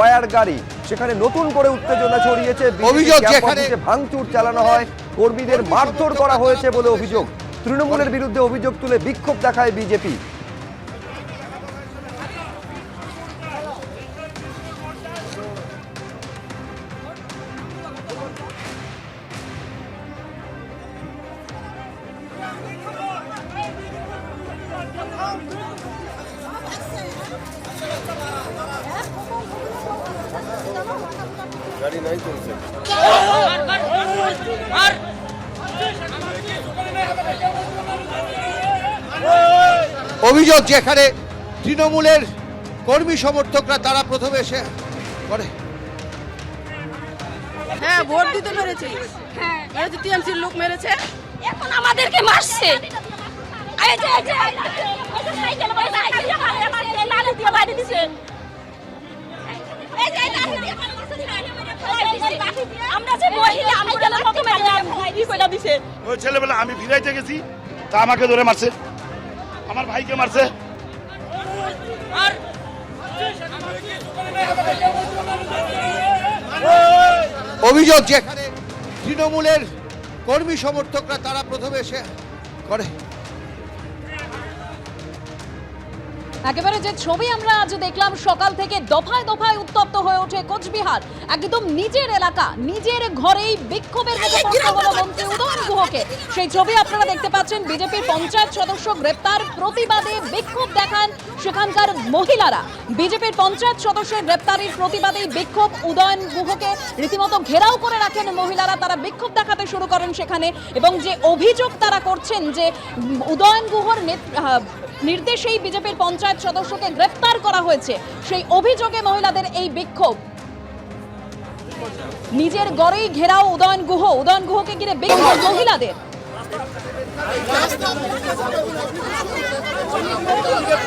গয়ার গাড়ি। সেখানে নতুন করে উত্তেজনা ছড়িয়েছে ভাঙচুর চালানো হয় কর্মীদের মারধর করা হয়েছে বলে অভিযোগ। তৃণমূলের বিরুদ্ধে অভিযোগ তুলে বিক্ষোভ দেখায় বিজেপি। অভিযোগ যেখানে তৃণমূলের কর্মী সমর্থকরা তারা প্রথমে এসে করে হ্যাঁ ভোট দিতে মেরেছে মেরেছে টিএমসির লোক মেরেছে এখন আমাদেরকে মারছে এই যে এই সাইকেল দিয়ে বাড়ি দিছে আমরা যে মহিলা আমি গেলে মতো মেরে কইরা দিছে? ওই ছেলেবেলা আমি ফিরাইতে গেছি তা আমাকে ধরে মারছে। আমার ভাইকে মারছে। অভিযোগ যেখানে তৃণমূলের কর্মী সমর্থকরা তারা প্রথমে এসে করে। একেবারে যে ছবি আমরা আজ দেখলাম সকাল থেকে দফায় দফায় উত্তপ্ত হয়ে ওঠে কোচবিহার। একদম নিজের এলাকা নিজের ঘরেই বিক্ষোভের মুখে পড়তে হলো মন্ত্রী উদয়ন গুহকে। সেই ছবি আপনারা দেখতে পাচ্ছেন বিজেপির পঞ্চায়েত সদস্য গ্রেপ্তার প্রতিবাদে বিক্ষোভ দেখান সেখানকার মহিলারা। বিজেপির পঞ্চায়েত সদস্যের গ্রেপ্তারির প্রতিবাদেই বিক্ষোভ উদয়ন গুহকে রীতিমতো ঘেরাও করে রাখেন মহিলারা। তারা বিক্ষোভ দেখাতে শুরু করেন সেখানে এবং যে অভিযোগ তারা করছেন যে উদয়ন গুহর নির্দেশেই বিজেপির পঞ্চায়েত সদস্যকে গ্রেফতার করা হয়েছে। সেই অভিযোগে মহিলাদের এই বিক্ষোভ। নিজের গড়েই ঘেরাও উদয়ন গুহ। উদয়ন গুহকে ঘিরে বিক্ষোভ মহিলাদের।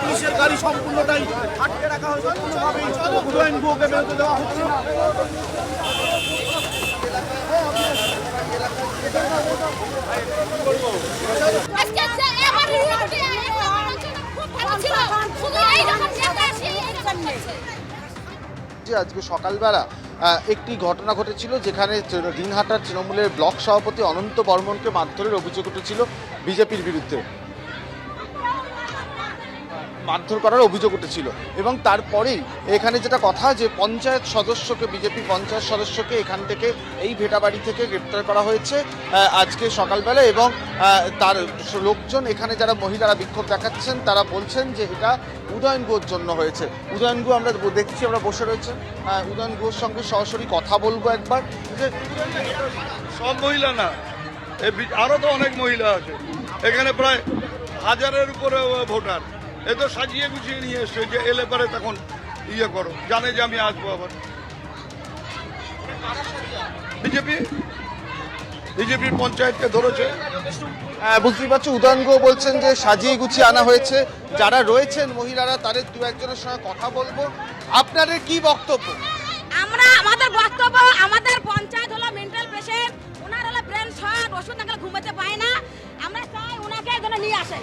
পুলিশের গাড়ি সম্পূর্ণটাই আটকে রাখা হয়েছে। কোনোভাবেই উদয়ন গুহকে বেরোতে দেওয়া হচ্ছে না। আজকে আজকে সকালবেলা একটি ঘটনা ঘটেছিল যেখানে দিনহাটার তৃণমূলের ব্লক সভাপতি অনন্ত বর্মনকে মারধরের অভিযোগ উঠেছিল বিজেপির বিরুদ্ধে। মারধর করার অভিযোগ উঠেছিল। এবং তারপরেই এখানে যেটা কথা যে পঞ্চায়েত সদস্যকে, বিজেপি পঞ্চায়েত সদস্যকে এখান থেকে এই ভেটাবাড়ি থেকে গ্রেপ্তার করা হয়েছে আজকে সকালবেলা এবং তার লোকজন এখানে যারা মহিলারা বিক্ষোভ দেখাচ্ছেন, তারা বলছেন যে এটা উদয়ন গুহর জন্য হয়েছে। উদয়ন গুহ আমরা দেখছি আমরা বসে রয়েছে। উদয়ন গুহর সঙ্গে সরাসরি কথা বলব একবার। যে সব মহিলা না। এ বি- আরও তো অনেক মহিলা আছে। এখানে প্রায় হাজারের উপরে ভোটার। এ তো সাজিয়ে গুছিয়ে নিয়ে এসছে যে এলে পরে তখন ইয়ে করো। জানে যে আমি আসব আবার। বিজেপি? বিজেপির পঞ্চায়েতকে ধরেছে। আহ, বুঝতেই পারছ উদয়ন গুহ বলছেন যে সাজিয়ে গুছিয়ে আনা হয়েছে। যারা রয়েছেন মহিলারা তাদের দু একজনের সঙ্গে কথা বলব। আপনাদের কি বক্তব্য? আমরা আমাদের বক্তব্য আমাদের পঞ্চায়েত হলো মেন্টাল পেশেন্ট ওনার হলো ব্রেন শক ওষুধ খেলে ঘুমাতে পায় না। আমরা চাই ওনাকে যেন নিয়ে আসে।